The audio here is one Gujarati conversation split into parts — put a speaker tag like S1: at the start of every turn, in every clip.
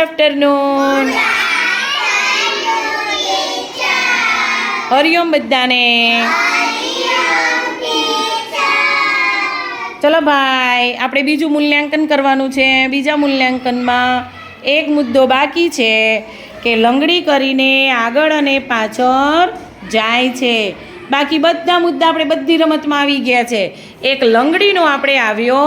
S1: આફ્ટરનૂન હરિઓમ બધાને. ચલો ભાઈ, આપણે બીજું મૂલ્યાંકન કરવાનું છે. બીજા મૂલ્યાંકનમાં એક મુદ્દો બાકી છે કે લંગડી કરીને આગળ અને પાછળ જાય છે. બાકી બધા મુદ્દા આપણે બધી રમતમાં આવી ગયા છે. એક લંગડીનો આપણે આવ્યો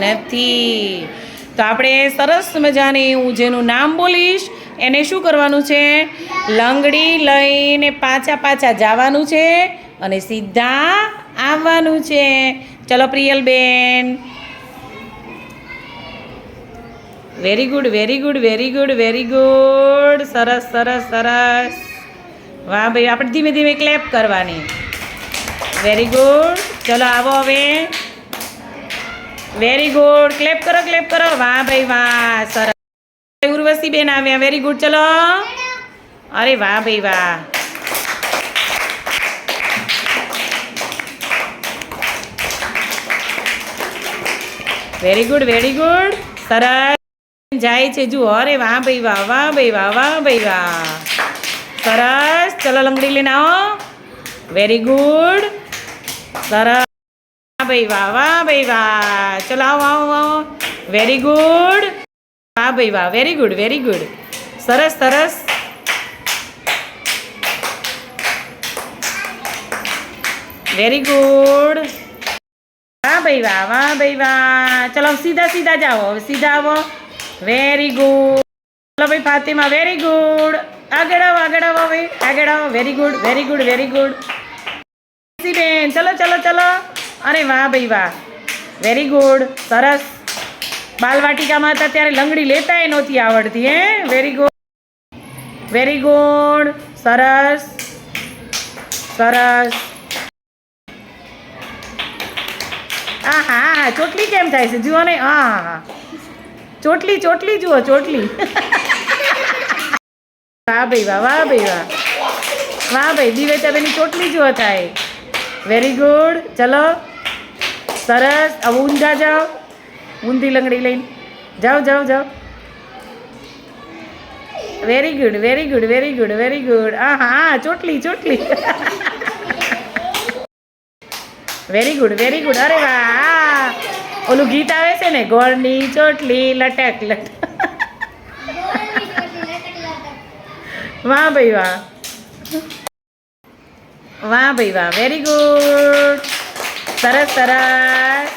S1: નથી. તો આપણે સરસ મજાની હું જેનું નામ બોલીશ, એને શું કરવાનું છે? લંગડી લઈને પાછા પાછા જવાનું છે અને સીધા આવવાનું છે. ચલો પ્રિયલબેન very good very good very good very good સરસ સરસ સરસ. વાહ ભાઈ, આપણે ધીમે ધીમે ક્લેપ કરવાની. વેરી ગુડ ચલો આવો હવે. વેરી ગુડ ક્લેપ કરો ક્લેપ કરો. વાહ ભાઈ, વાહ. સરસ. ઉર્વશી બેન આવ્યા. વેરી ગુડ ચલો. અરે વાહ ભાઈ, વાહ. વેરી ગુડ વેરી ગુડ સરસ. જાય છે. જુઓ. અરે વાહ ભાઈ, વાહ વાહ ભાઈ, વાહ વાહ ભાઈ, વાહ. સરસ. ચલો, લંગડી લઈને આવો. વેરી ગુડ સરસ. વાહ ભાઈ, વાહ વાહ ભાઈ, વાહ. ચલો આવો આવો આવો. વેરી ગુડ વાહ ભાઈ, વાહ. વેરી ગુડ વેરી ગુડ સરસ સરસ. વેરી ગુડ વાહ ભાઈ, વાહ વાહ ભાઈ, વાહ. ચલો સીધા સીધા હવે સીધા આવો. વેરી ગુડ ચલો ભાઈ, ફાતિમા વેરી ગુડ આગળ આવો આગળ આવો ભાઈ. આગળ આવો. Very good very good very good બેન, ચલો ચલો ચલો. અરે વાહ ભાઈ વાહ. વેરી ગુડ સરસ. બાલવાટિકામાં હતા ત્યારે લંગડી લેતાય નહોતી આવડતી, હે? વેરી ગુડ વેરી ગુડ સરસ. સરસ. આ હા હા ચોટલી કેમ થાય છે? જુઓ ને હા હા ચોટલી ચોટલી જુઓ, ચોટલી. વાહ ભાઈ વાહ વાહ ભાઈ વાહ. વાહ ભાઈ દિવેતાબેનની ચોટલી જુઓ થાય. વેરી ગુડ ચલો. સરસ. હવે ઊંધા જાઓ. ઊંધી લંગડી લઈને. જાઓ જાઓ જાઓ. Very good very good very good very good આ હા ચોટલી ચોટલી. વેરી ગુડ વેરી ગુડ અરે વાહ ઓલું ગીત આવે છે ને, ગોળની ચોટલી, લટક લટક. વાહ ભાઈ, વાહ. વાહ ભાઈ, વાહ. વેરી ગુડ સરસ સરસ.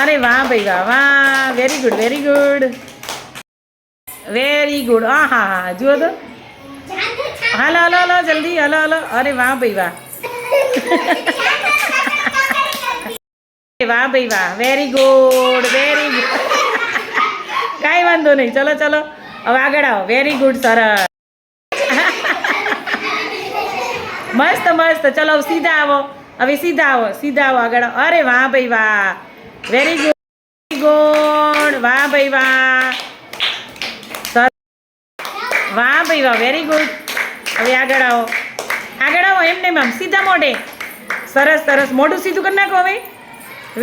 S1: અરે વાહ ભાઈ વાહ વાહ. Very good very good very good હા હા હા. જુઓ તો. હાલો હાલો હાલો, જલ્દી, હાલો હાલો. અરે વાહ ભાઈ વાહ. વાહ ભાઈ વાહ. વેરી ગુડ વેરી ગુડ કાંઈ વાંધો નહીં. ચલો ચલો. હવે આગળ આવો. વેરી ગુડ સરસ. મસ્ત મસ્ત. ચલો, સીધા આવો. હવે સીધા આવો સીધા આવો આગળ. અરે વાહ ભાઈ વાહ. વેરી ગુડ ગુડ વાહ ભાઈ વાહ. વાહ ભાઈ વાહ વેરી ગુડ હવે આગળ આવો. આગળ આવો એમ નહીં આમ, સીધા મોઢે. સરસ સરસ. મોઢું સીધું કરી નાખો હવે.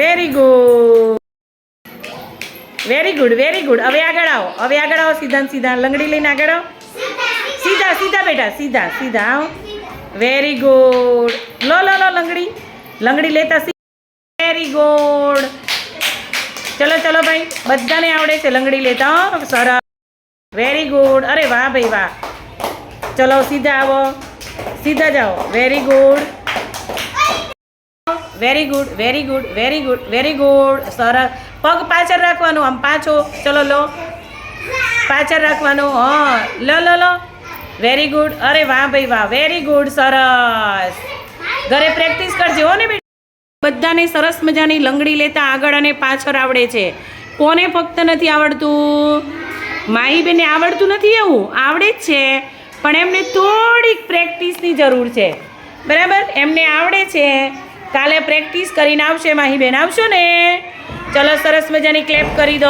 S1: Very good very good very good હવે આગળ આવો. હવે આગળ આવો સીધા સીધા. લંગડી લઈને આગળ આવો. સીધા સીધા બેટા, સીધા સીધા આવો. વેરી ગુડ લંગડી? લંગડી લેતા વેરી ગુડ ચલો ચલો ભાઈ, બધાને આવડે છે લંગડી લેતા સરસ. વેરી ગુડ અરે વાહ ભાઈ, વાહ. ચલો, સીધા આવો. સીધા જાઓ very good very good very good very good very good સરસ. પગ પાછળ રાખવાનું, આમ પાછો. ચલો, લો. પાછળ રાખવાનું, હા. લો લો લો. વેરી ગુડ અરે વાહ ભાઈ, વાહ. વેરી ગુડ સરસ. ઘરે પ્રેક્ટિસ કરજે હો ને બેટા. બધાને સરસ મજાની લંગડી લેતા આગળ અને પાછળ આવડે છે. કોને ફક્ત નથી આવડતું? માહી બેને આવડતું નથી એવું? આવડે જ છે. પણ એમને થોડીક પ્રેક્ટિસની જરૂર છે. બરાબર? એમને આવડે છે. કાલે પ્રેક્ટિસ કરીને આવશે માહી બેન આવશો ને? ચલો સરસ મજાની ક્લેપ કરી દો.